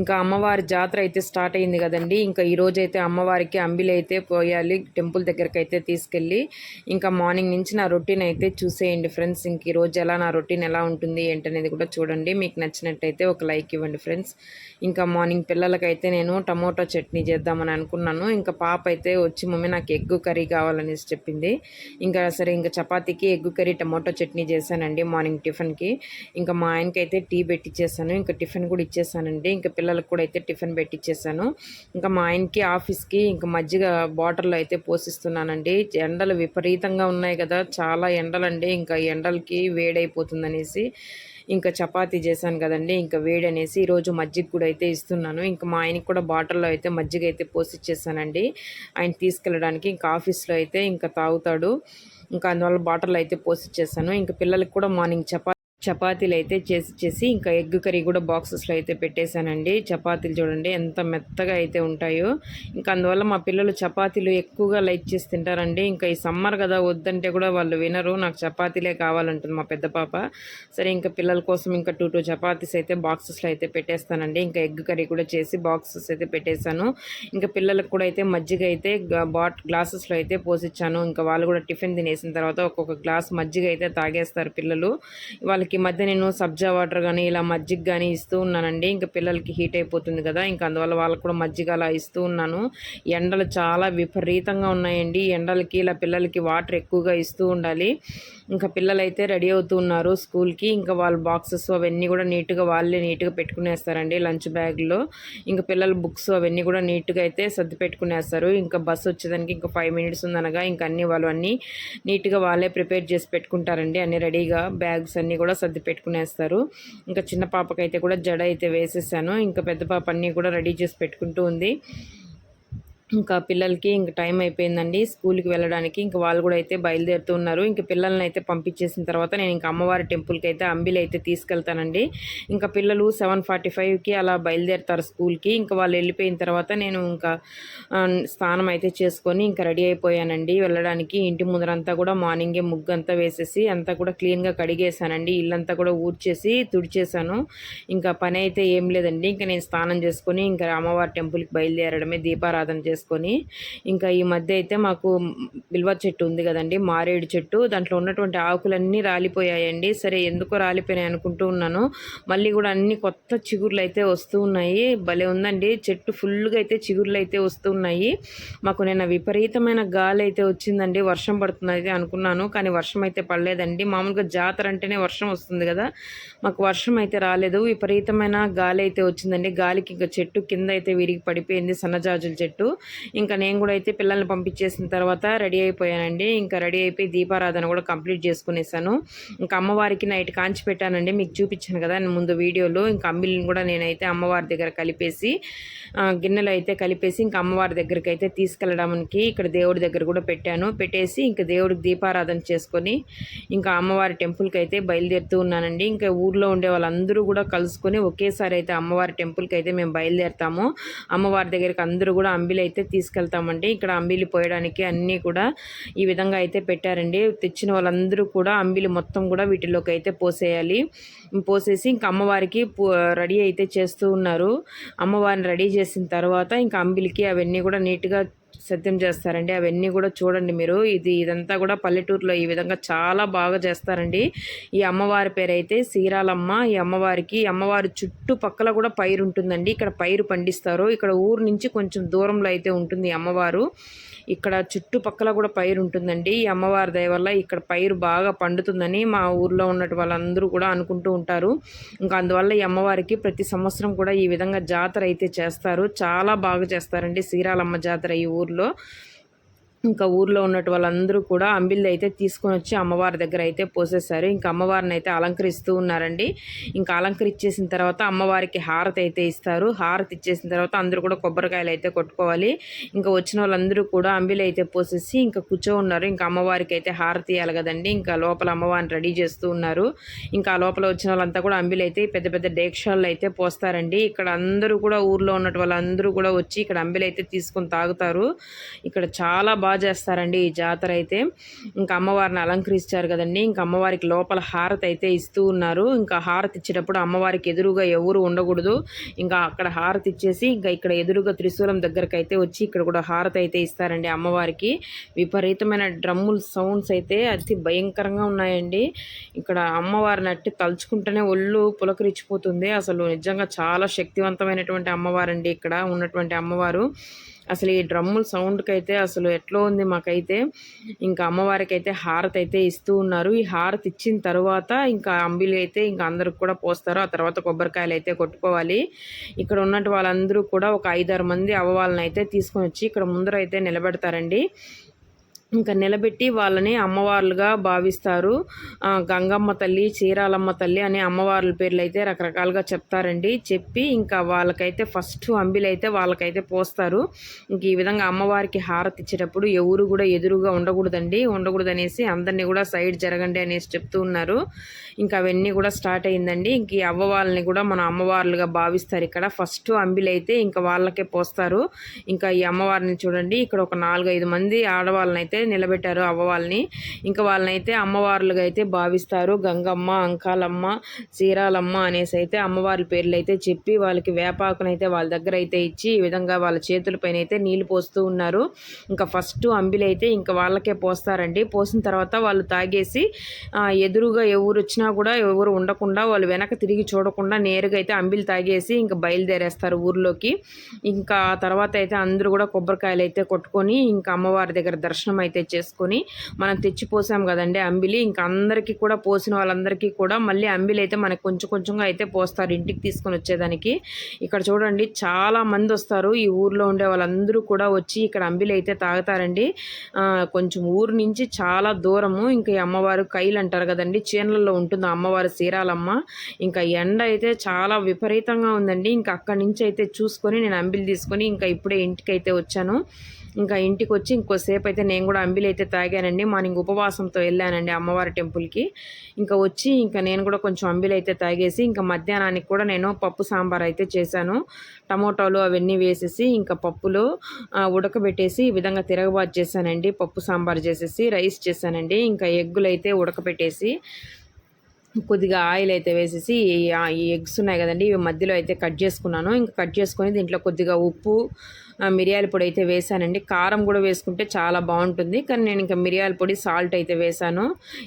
ఇంకా అమ్మవారి జాతర అయితే స్టార్ట్ అయింది కదండి. ఇంకా ఈరోజు అయితే అమ్మవారికి అంబిలి అయితే పోయాలి టెంపుల్ దగ్గరికి అయితే తీసుకెళ్ళి ఇంకా మార్నింగ్ నుంచి నా రొటీన్ అయితే చూసేయండి ఫ్రెండ్స్. ఇంక ఈరోజు ఎలా నా రొటీన్ ఎలా ఉంటుంది ఏంటనేది కూడా చూడండి. మీకు నచ్చినట్టయితే ఒక లైక్ ఇవ్వండి ఫ్రెండ్స్. ఇంకా మార్నింగ్ పిల్లలకైతే నేను టమోటో చట్నీ చేద్దామని అనుకున్నాను. ఇంకా పాప అయితే వచ్చి మమ్మీ నాకు ఎగ్గు కర్రీ కావాలనేసి చెప్పింది. ఇంకా సరే ఇంకా చపాతీకి ఎగ్గు కర్రీ టమోటో చట్నీ చేశానండి మార్నింగ్ టిఫిన్కి. ఇంకా మా ఆయనకి అయితే టీ పెట్టిచ్చేసాను. ఇంకా టిఫిన్ కూడా ఇచ్చేసానండి. ఇంకా పిల్లలకు కూడా అయితే టిఫిన్ పెట్టించేసాను ఇంకా మా ఆయనకి ఆఫీస్కి ఇంకా మజ్జిగ బాటిల్లో అయితే పోషిస్తున్నానండి ఎండలు విపరీతంగా ఉన్నాయి కదా చాలా ఎండలండి. ఇంకా ఎండలకి వేడైపోతుందనేసి ఇంకా చపాతీ చేశాను కదండి. ఇంకా వేడి అనేసి ఈరోజు మజ్జిగ కూడా అయితే ఇస్తున్నాను. ఇంకా మా ఆయనకి కూడా బాటిల్లో అయితే మజ్జిగ అయితే పోసిచ్చేసానండి. ఆయన తీసుకెళ్ళడానికి ఇంకా ఆఫీస్లో అయితే ఇంకా తాగుతాడు. ఇంకా అందువల్ల బాటిల్ అయితే పోసిచ్చేసాను. ఇంకా పిల్లలకి కూడా మార్నింగ్ చపాతీ చపాతీలు అయితే చేసి చేసి ఇంకా ఎగ్ కర్రీ కూడా బాక్సెస్లో అయితే పెట్టేశానండి. చపాతీలు చూడండి ఎంత మెత్తగా అయితే ఉంటాయో. ఇంకా అందువల్ల మా పిల్లలు చపాతీలు ఎక్కువగా లైక్ చేసి తింటారండి. ఇంకా ఈ సమ్మర్ కదా వద్దంటే కూడా వాళ్ళు వినరు. నాకు చపాతీలే కావాలంటుంది మా పెద్ద పాప. సరే ఇంకా పిల్లల కోసం ఇంకా టూ టూ చపాతీస్ అయితే బాక్సెస్లో అయితే పెట్టేస్తానండి. ఇంకా ఎగ్ కర్రీ కూడా చేసి బాక్సెస్ అయితే పెట్టేశాను. ఇంకా పిల్లలకు కూడా అయితే మజ్జిగ అయితే బాట్ గ్లాసెస్లో అయితే పోసిచ్చాను. ఇంకా వాళ్ళు కూడా టిఫిన్ తినేసిన తర్వాత ఒక్కొక్క గ్లాస్ మజ్జిగ అయితే తాగేస్తారు పిల్లలు. వాళ్ళకి ఈ మధ్య నేను సబ్జా వాటర్ కానీ ఇలా మజ్జిగ కానీ ఇస్తూ ఉన్నానండి. ఇంకా పిల్లలకి హీట్ అయిపోతుంది కదా ఇంకా అందువల్ల వాళ్ళకి కూడా మజ్జిగ అలా ఇస్తూ ఉన్నాను. ఎండలు చాలా విపరీతంగా ఉన్నాయండి. ఎండలకి ఇలా పిల్లలకి వాటర్ ఎక్కువగా ఇస్తూ ఉండాలి. ఇంకా పిల్లలు అయితే రెడీ అవుతూ ఉన్నారు స్కూల్కి. ఇంకా వాళ్ళ బాక్సెస్ అవన్నీ కూడా నీట్గా వాళ్ళే నీట్గా పెట్టుకునేస్తారండి లంచ్ బ్యాగ్లో. ఇంకా పిల్లల బుక్స్ అవన్నీ కూడా నీట్గా అయితే సర్ది పెట్టుకునేస్తారు. ఇంకా బస్సు వచ్చేదానికి ఇంకా ఫైవ్ మినిట్స్ ఉందనగా ఇంకా అన్ని వాళ్ళు అన్నీ నీట్గా వాళ్ళే ప్రిపేర్ చేసి పెట్టుకుంటారండి. అన్ని రెడీగా బ్యాగ్స్ అన్నీ కూడా సర్ది పెట్టుకునేస్తారు. ఇంకా చిన్న పాపకైతే కూడా జడ అయితే వేసేసాను. ఇంకా పెద్ద పాప అన్నీ కూడా రెడీ చేసి పెట్టుకుంటూ ఉంది. ఇంకా పిల్లలకి ఇంక టైం అయిపోయిందండి. స్కూల్కి వెళ్ళడానికి ఇంకా వాళ్ళు కూడా అయితే బయలుదేరుతూ ఉన్నారు. ఇంకా పిల్లల్ని అయితే పంపించేసిన తర్వాత నేను ఇంకా అమ్మవారి టెంపుల్కి అయితే అంబిలి అయితే తీసుకెళ్తానండి. ఇంకా పిల్లలు సెవెన్ ఫార్టీ ఫైవ్కి అలా బయలుదేరుతారు స్కూల్కి. ఇంకా వాళ్ళు వెళ్ళిపోయిన తర్వాత నేను ఇంకా స్నానం అయితే చేసుకొని ఇంకా రెడీ అయిపోయానండి. వెళ్ళడానికి ఇంటి ముందరంతా కూడా మార్నింగే ముగ్గు అంతా వేసేసి అంతా కూడా క్లీన్గా కడిగేసానండి ఇల్లంతా కూడా ఊడ్చేసి తుడిచేసాను ఇంకా పని అయితే ఏం లేదండి. ఇంకా నేను స్నానం చేసుకొని ఇంకా అమ్మవారి టెంపుల్కి బయలుదేరడమే దీపారాధన చేసి చేసుకొని ఇంకా ఈ మధ్య అయితే మాకు బిల్వ చెట్టు ఉంది కదండి మారేడు చెట్టు. దాంట్లో ఉన్నటువంటి ఆకులన్నీ రాలిపోయాయండి. సరే ఎందుకో రాలిపోయినాయి అనుకుంటూ ఉన్నాను. మళ్ళీ కూడా అన్ని కొత్త చిగుర్లు అయితే వస్తూ ఉన్నాయి. భలే ఉందండి. చెట్టు ఫుల్గా అయితే చిగుర్లు అయితే వస్తూ ఉన్నాయి. మాకు నిన్న విపరీతమైన గాలి అయితే వచ్చిందండి. వర్షం పడుతుంది అనుకున్నాను కానీ వర్షం అయితే పడలేదండి. మామూలుగా జాతర అంటేనే వర్షం వస్తుంది కదా. మాకు వర్షం అయితే రాలేదు. విపరీతమైన గాలి అయితే వచ్చిందండి. గాలికి ఇంకా చెట్టు కింద అయితే విరిగి పడిపోయింది సన్నజాజుల చెట్టు. ఇంకా నేను కూడా అయితే పిల్లల్ని పంపించేసిన తర్వాత రెడీ అయిపోయానండి. ఇంకా రెడీ అయిపోయి దీపారాధన కూడా కంప్లీట్ చేసుకునేసాను. ఇంకా అమ్మవారికి నైట్ కాంచి పెట్టానండి. మీకు చూపించాను కదా ముందు వీడియోలో ఇంకా అమ్మిలిని కూడా నేనైతే అమ్మవారి దగ్గర కలిపేసి గిన్నెలు అయితే కలిపేసి ఇంకా అమ్మవారి దగ్గరికి అయితే తీసుకెళ్ళడానికి ఇక్కడ దేవుడి దగ్గర కూడా పెట్టాను. పెట్టేసి ఇంకా దేవుడికి దీపారాధన చేసుకొని ఇంకా అమ్మవారి టెంపుల్కి అయితే బయలుదేరుతూ ఉన్నానండి. ఇంకా ఊర్లో ఉండే వాళ్ళందరూ కూడా కలుసుకొని ఒకేసారి అయితే అమ్మవారి టెంపుల్కి అయితే మేము బయలుదేరుతాము. అమ్మవారి దగ్గరికి అందరూ కూడా అంబిలి అయితే తీసుకెళ్తామండి. ఇక్కడ అంబిలి పోయడానికి అన్నీ కూడా ఈ విధంగా అయితే పెట్టారండి. తెచ్చిన వాళ్ళందరూ కూడా అంబిలి మొత్తం కూడా వీటిలోకి అయితే పోసేయాలి. పోసేసి ఇంకా అమ్మవారికి రెడీ అయితే చేస్తూ ఉన్నారు. అమ్మవారిని రెడీ చేసిన తర్వాత ఇంకా అంబిలికి అవన్నీ కూడా నీట్గా సత్యం చేస్తారండి. అవన్నీ కూడా చూడండి మీరు. ఇది ఇదంతా కూడా పల్లెటూరులో ఈ విధంగా చాలా బాగా చేస్తారండి. ఈ అమ్మవారి పేరు అయితే సీరాలమ్మ. ఈ అమ్మవారికి అమ్మవారి చుట్టుపక్కల కూడా పైరు ఉంటుందండి ఇక్కడ పైరు పండిస్తారు. ఇక్కడ ఊరు నుంచి కొంచెం దూరంలో అయితే ఉంటుంది అమ్మవారు. ఇక్కడ చుట్టుపక్కల కూడా పైరు ఉంటుందండి. ఈ అమ్మవారి దయ వల్ల ఇక్కడ పైరు బాగా పండుతుందని మా ఊర్లో ఉన్నట్టు వాళ్ళందరూ కూడా అనుకుంటూ ఉంటారు. ఇంకా అందువల్ల ఈ అమ్మవారికి ప్రతి సంవత్సరం కూడా ఈ విధంగా జాతర అయితే చేస్తారు. చాలా బాగా చేస్తారండి శ్రీరాలమ్మ జాతర ఈ ఊర్లో. ఇంకా ఊర్లో ఉన్నట్టు వాళ్ళందరూ కూడా అంబిల్ది అయితే తీసుకొని వచ్చి అమ్మవారి దగ్గర అయితే పోసేశారు. ఇంకా అమ్మవారిని అయితే అలంకరిస్తూ ఉన్నారండి. ఇంకా అలంకరించేసిన తర్వాత అమ్మవారికి హారతి అయితే ఇస్తారు. హారతి ఇచ్చేసిన తర్వాత అందరూ కూడా కొబ్బరికాయలు అయితే కొట్టుకోవాలి. ఇంకా వచ్చిన వాళ్ళందరూ కూడా అంబిలి అయితే పోసేసి ఇంకా కూర్చో ఉన్నారు ఇంకా అమ్మవారికి అయితే హారతి ఇవ్వాలి కదండి. ఇంకా లోపల అమ్మవారిని రెడీ చేస్తూ ఉన్నారు. ఇంకా లోపల వచ్చిన వాళ్ళంతా కూడా అంబిలి అయితే పెద్ద పెద్ద డేక్షాల్లో అయితే పోస్తారండి. ఇక్కడ అందరూ కూడా ఊర్లో ఉన్నట్టు వాళ్ళందరూ కూడా వచ్చి ఇక్కడ అంబిలి అయితే తీసుకొని తాగుతారు. ఇక్కడ చాలా బాగా బాగా చేస్తారండి ఈ జాతర అయితే ఇంకా అమ్మవారిని అలంకరిస్తారు కదండి. ఇంకా అమ్మవారికి లోపల హారతి అయితే ఇస్తూ ఉన్నారు. ఇంకా హారతి ఇచ్చేటప్పుడు అమ్మవారికి ఎదురుగా ఎవరు ఉండకూడదు. ఇంకా అక్కడ హారతి ఇచ్చేసి ఇంకా ఇక్కడ ఎదురుగా త్రిశూలం దగ్గరకు అయితే వచ్చి ఇక్కడ కూడా హారతి అయితే ఇస్తారండి అమ్మవారికి. విపరీతమైన డ్రమ్ముల సౌండ్స్ అయితే అతి భయంకరంగా ఉన్నాయండి. ఇక్కడ అమ్మవారిని అట్టి తలుచుకుంటేనే ఒళ్ళు పులకరించిపోతుంది. అసలు నిజంగా చాలా శక్తివంతమైనటువంటి అమ్మవారండి ఇక్కడ ఉన్నటువంటి అమ్మవారు. అసలు ఈ డ్రమ్ముల సౌండ్కి అయితే అసలు ఎట్లా ఉంది మాకైతే ఇంకా అమ్మవారికి అయితే హారతి అయితే ఇస్తూ ఉన్నారు. ఈ హారతి ఇచ్చిన తర్వాత ఇంకా అంబిలి అయితే ఇంకా అందరికి కూడా పోస్తారు. ఆ తర్వాత కొబ్బరికాయలు అయితే కొట్టుకోవాలి. ఇక్కడ ఉన్నట్టు వాళ్ళందరూ కూడా ఒక ఐదారు మంది అవ్వాలని అయితే తీసుకొని వచ్చి ఇక్కడ ముందర అయితే నిలబెడతారండి. ఇంకా నిలబెట్టి వాళ్ళని అమ్మవార్లుగా భావిస్తారు. గంగమ్మ తల్లి చీరాలమ్మ తల్లి అనే అమ్మవార్ల పేర్లు అయితే రకరకాలుగా చెప్తారండి. చెప్పి ఇంకా వాళ్ళకైతే ఫస్ట్ అంబిలు అయితే వాళ్ళకైతే పోస్తారు. ఇంక ఈ విధంగా అమ్మవారికి హారతి ఇచ్చేటప్పుడు ఎవరు కూడా ఎదురుగా ఉండకూడదండి. ఉండకూడదు అనేసి అందరినీ కూడా సైడ్ జరగండి అనేసి చెప్తూ ఉన్నారు. ఇంకా అవన్నీ కూడా స్టార్ట్ అయిందండి. ఇంక ఈ అవ్వ వాళ్ళని కూడా మన అమ్మవార్లుగా భావిస్తారు ఇక్కడ. ఫస్ట్ అంబిలు అయితే ఇంకా వాళ్ళకే పోస్తారు. ఇంకా ఈ అమ్మవారిని చూడండి. ఇక్కడ ఒక నాలుగైదు మంది ఆడవాళ్ళని అయితే నిలబెట్టారు అవ్వవాళ్ళని ఇంకా వాళ్ళనైతే అమ్మవార్లుగా అయితే భావిస్తారు. గంగమ్మ అంకాలమ్మ చీరాలమ్మ అనేసి అయితే అమ్మవారి పేర్లు అయితే చెప్పి వాళ్ళకి వేపాకునైతే వాళ్ళ దగ్గర అయితే ఇచ్చి ఈ విధంగా వాళ్ళ చేతులపైన అయితే నీళ్ళు పోస్తూ ఉన్నారు. ఇంకా ఫస్ట్ అంబిలి అయితే ఇంకా వాళ్ళకే పోస్తారండి. పోసిన తర్వాత వాళ్ళు తాగేసి ఎదురుగా ఎవరు వచ్చినా కూడా ఎవరు ఉండకుండా వాళ్ళు వెనక తిరిగి చూడకుండా నేరుగా అయితే అంబిలి తాగేసి ఇంకా బయలుదేరేస్తారు ఊర్లోకి. ఇంకా తర్వాత అయితే అందరూ కూడా కొబ్బరికాయలు అయితే కొట్టుకొని ఇంకా అమ్మవారి దగ్గర దర్శనం అయితే అయితే చేసుకొని మనం తెచ్చిపోసాం కదండి అంబిలి. ఇంకా అందరికీ కూడా పోసిన వాళ్ళందరికీ కూడా మళ్ళీ అంబిలి అయితే మనకు కొంచెం కొంచెంగా అయితే పోస్తారు ఇంటికి తీసుకొని వచ్చేదానికి. ఇక్కడ చూడండి చాలా మంది వస్తారు. ఈ ఊర్లో ఉండే వాళ్ళందరూ కూడా వచ్చి ఇక్కడ అంబిలి అయితే తాగుతారండి. కొంచెం ఊరు నుంచి చాలా దూరము. ఇంకా ఈ అమ్మవారు కైలు అంటారు కదండి. చీనలలో ఉంటుంది అమ్మవారు సీరాలమ్మ ఇంకా ఎండ అయితే చాలా విపరీతంగా ఉందండి. ఇంకా అక్కడి నుంచి అయితే చూసుకొని నేను అంబిలి తీసుకొని ఇంకా ఇప్పుడే ఇంటికి అయితే వచ్చాను. ఇంకా ఇంటికి వచ్చి ఇంకోసేపు అయితే నేను కూడా అంబిలి అయితే తాగానండి. మార్నింగ్ ఉపవాసంతో వెళ్ళానండి అమ్మవారి టెంపుల్కి. ఇంకా వచ్చి ఇంకా నేను కూడా కొంచెం అంబిలి అయితే తాగేసి ఇంకా మధ్యాహ్నానికి కూడా నేను పప్పు సాంబార్ అయితే చేశాను. టమోటాలు అవన్నీ వేసేసి ఇంకా పప్పులు ఉడకబెట్టేసి ఈ విధంగా తిరగబాటు చేశానండి. పప్పు సాంబార్ చేసేసి రైస్ చేశానండి. ఇంకా ఎగ్గులు అయితే ఉడకబెట్టేసి కొద్దిగా ఆయిల్ అయితే వేసేసి ఈ ఎగ్స్ ఉన్నాయి కదండి ఇవి మధ్యలో అయితే కట్ చేసుకున్నాను. ఇంకా కట్ చేసుకొని దీంట్లో కొద్దిగా ఉప్పు మిరియాల పొడి అయితే వేసానండి కారం కూడా వేసుకుంటే చాలా బాగుంటుంది. కానీ నేను ఇంకా మిరియాల పొడి సాల్ట్ అయితే వేసాను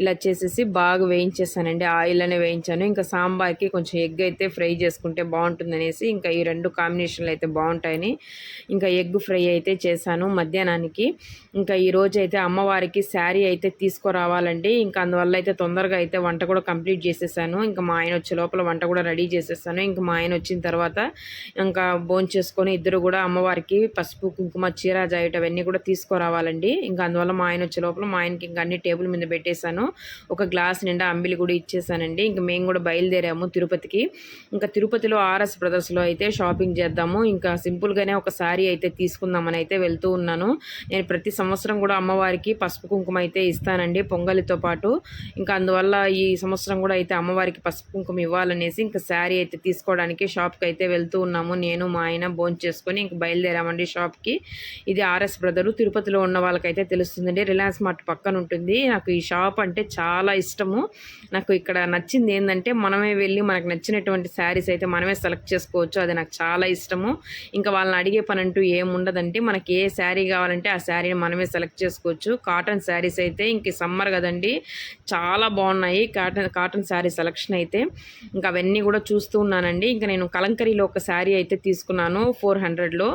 ఇలా చేసేసి బాగా వేయించేసానండి. ఆయిల్ అనే వేయించాను. ఇంకా సాంబార్కి కొంచెం ఎగ్ అయితే ఫ్రై చేసుకుంటే బాగుంటుందనేసి ఇంకా ఈ రెండు కాంబినేషన్లు అయితే బాగుంటాయని ఇంకా ఎగ్ ఫ్రై అయితే చేశాను మధ్యాహ్నానికి. ఇంకా ఈరోజు అయితే అమ్మవారికి శారీ అయితే తీసుకురావాలండి. ఇంకా అందువల్ల అయితే తొందరగా అయితే వంట కూడా కంప్లీట్ చేసేసాను. ఇంకా మా ఆయన వచ్చే లోపల వంట కూడా రెడీ చేసేసాను. ఇంకా మా ఆయన వచ్చిన తర్వాత ఇంకా భోంచేసుకొని ఇద్దరు కూడా అమ్మవారికి ఆయనకి పసుపు కుంకుమ చీర జాయిట్ అవన్నీ కూడా తీసుకురావాలండి. ఇంకా అందువల్ల మా ఆయన వచ్చే లోపల మా ఆయనకి ఇంకా అన్ని టేబుల్ మీద పెట్టేశాను. ఒక గ్లాస్ నిండా అంబిలి కూడా ఇచ్చేసానండి ఇంకా మేము కూడా బయలుదేరాము తిరుపతికి. ఇంకా తిరుపతిలో ఆర్ఎస్ బ్రదర్స్లో అయితే షాపింగ్ చేద్దాము. ఇంకా సింపుల్గానే ఒక శారీ అయితే తీసుకుందామని అయితే వెళ్తూ ఉన్నాను. నేను ప్రతి సంవత్సరం కూడా అమ్మవారికి పసుపు కుంకుమ అయితే ఇస్తానండి పొంగలితో పాటు. ఇంకా అందువల్ల ఈ సంవత్సరం కూడా అయితే అమ్మవారికి పసుపు కుంకుమ ఇవ్వాలనేసి ఇంకా శారీ అయితే తీసుకోవడానికి షాప్కి అయితే వెళ్తూ ఉన్నాము. నేను మా ఆయన భోంచేసుకొని చేసుకొని ఇంక బయలుదేరాము. వెళ్ళామండి షాప్కి. ఇది ఆర్ఎస్ బ్రదరు. తిరుపతిలో ఉన్న వాళ్ళకైతే తెలుస్తుందండి. రిలయన్స్ మార్ట్ పక్కన ఉంటుంది. నాకు ఈ షాప్ అంటే చాలా ఇష్టము. నాకు ఇక్కడ నచ్చింది ఏంటంటే మనమే వెళ్ళి మనకు నచ్చినటువంటి శారీస్ అయితే మనమే సెలెక్ట్ చేసుకోవచ్చు. అది నాకు చాలా ఇష్టము. ఇంకా వాళ్ళని అడిగే పని అంటూ ఏముండదండి మనకి ఏ శారీ కావాలంటే ఆ శారీని మనమే సెలెక్ట్ చేసుకోవచ్చు. కాటన్ శారీస్ అయితే ఇంక సమ్మర్ కదండి. చాలా బాగున్నాయి కాటన్ కాటన్ శారీ సెలెక్షన్ అయితే. ఇంకా అవన్నీ కూడా చూస్తూ ఉన్నానండి. ఇంకా నేను కలంకరీలో ఒక శారీ అయితే తీసుకున్నాను. ఫోర్ హండ్రెడ్లో.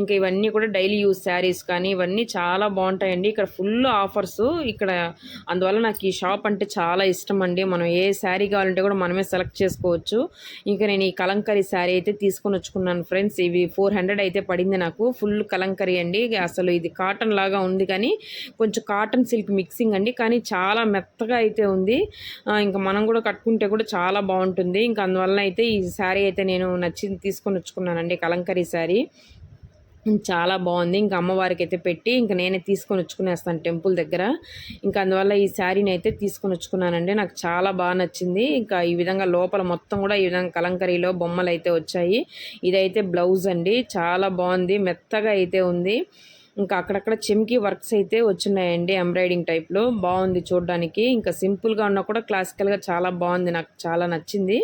ఇంకా ఇవన్నీ కూడా డైలీ యూజ్ శారీస్ కానీ ఇవన్నీ చాలా బాగుంటాయండి. ఇక్కడ ఫుల్ ఆఫర్స్ ఇక్కడ అందువల్ల నాకు ఈ షాప్ అంటే చాలా ఇష్టం అండి. మనం ఏ శారీ కావాలంటే కూడా మనమే సెలెక్ట్ చేసుకోవచ్చు. ఇంకా నేను ఈ కలంకరీ శారీ అయితే తీసుకొని వచ్చుకున్నాను ఫ్రెండ్స్. ఇవి ఫోర్ హండ్రెడ్ అయితే పడింది నాకు. ఫుల్ కలంకరీ అండి. అసలు ఇది కాటన్ లాగా ఉంది కానీ కొంచెం కాటన్ సిల్క్ మిక్సింగ్ అండి. కానీ చాలా మెత్తగా అయితే ఉంది. ఇంకా మనం కూడా కట్టుకుంటే కూడా చాలా బాగుంటుంది. ఇంకా అందువల్ల అయితే ఈ శారీ అయితే నేను నచ్చింది తీసుకొని వచ్చుకున్నానండి కలంకరీ శారీ. చాలా బాగుంది. ఇంకా అమ్మవారికి అయితే పెట్టి ఇంకా నేనే తీసుకొని వచ్చుకునేస్తాను టెంపుల్ దగ్గర. ఇంకా అందువల్ల ఈ శారీని అయితే తీసుకొని వచ్చుకున్నానండి. నాకు చాలా బాగా నచ్చింది. ఇంకా ఈ విధంగా లోపల మొత్తం కూడా ఈ విధంగా కలంకరీలో బొమ్మలు అయితే వచ్చాయి. ఇదైతే బ్లౌజ్ అండి. చాలా బాగుంది. మెత్తగా అయితే ఉంది. ఇంకా అక్కడక్కడ చెమ్కి వర్క్స్ అయితే వచ్చున్నాయండి ఎంబ్రాయిడింగ్ టైప్లో. బాగుంది చూడడానికి. ఇంకా సింపుల్గా ఉన్నా కూడా క్లాసికల్గా చాలా బాగుంది. నాకు చాలా నచ్చింది.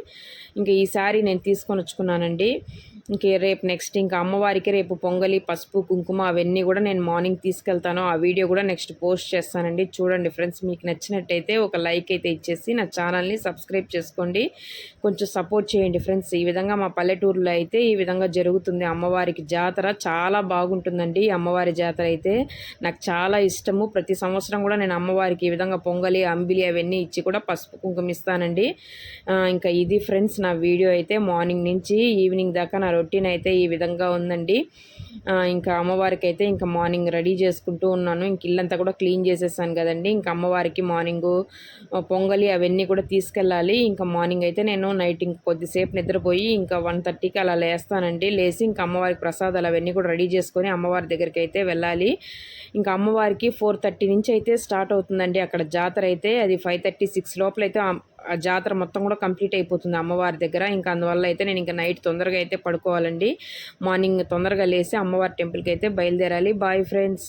ఇంకా ఈ శారీ నేను తీసుకొని వచ్చుకున్నానండి. ఇంకే రేపు నెక్స్ట్ ఇంకా అమ్మవారికి రేపు పొంగలి పసుపు కుంకుమ అవన్నీ కూడా నేను మార్నింగ్ తీసుకెళ్తాను. ఆ వీడియో కూడా నెక్స్ట్ పోస్ట్ చేస్తానండి. చూడండి ఫ్రెండ్స్ మీకు నచ్చినట్టయితే ఒక లైక్ అయితే ఇచ్చేసి నా ఛానల్ని సబ్స్క్రైబ్ చేసుకోండి. కొంచెం సపోర్ట్ చేయండి ఫ్రెండ్స్ ఈ విధంగా మా పల్లెటూరులో అయితే ఈ విధంగా జరుగుతుంది. అమ్మవారికి జాతర చాలా బాగుంటుందండి. ఈ అమ్మవారి జాతర అయితే నాకు చాలా ఇష్టము. ప్రతి సంవత్సరం కూడా నేను అమ్మవారికి ఈ విధంగా పొంగలి అంబిలి అవన్నీ ఇచ్చి కూడా పసుపు కుంకుమ ఇస్తానండి. ఇంకా ఇది ఫ్రెండ్స్ నా వీడియో అయితే మార్నింగ్ నుంచి ఈవినింగ్ దాకా నా రొటీన్ అయితే ఈ విధంగా ఉందండి. ఇంకా అమ్మవారికి అయితే ఇంకా మార్నింగ్ రెడీ చేసుకుంటూ ఉన్నాను. ఇంక ఇల్లంతా కూడా క్లీన్ చేసేసాను కదండి. ఇంకా అమ్మవారికి మార్నింగ్ పొంగలి అవన్నీ కూడా తీసుకెళ్ళాలి. ఇంకా మార్నింగ్ అయితే నేను నైట్ ఇంక కొద్దిసేపు నిద్రపోయి ఇంకా వన్ థర్టీకి అలా లేస్తానండి. లేచి ఇంకా అమ్మవారికి ప్రసాదాలు అవన్నీ కూడా రెడీ చేసుకొని అమ్మవారి దగ్గరికి అయితే వెళ్ళాలి. ఇంకా అమ్మవారికి ఫోర్ థర్టీ నుంచి అయితే స్టార్ట్ అవుతుందండి అక్కడ జాతర అయితే. అది ఫైవ్ థర్టీ సిక్స్ లోపల అయితే జాతర మొత్తం కూడా కంప్లీట్ అయిపోతుంది అమ్మవారి దగ్గర. ఇంకా అందువల్ల అయితే నేను ఇంకా నైట్ తొందరగా అయితే పడుకోవాలండి. మార్నింగ్ తొందరగా లేసి అమ్మవారి టెంపుల్కి అయితే బయలుదేరాలి. Bye friends.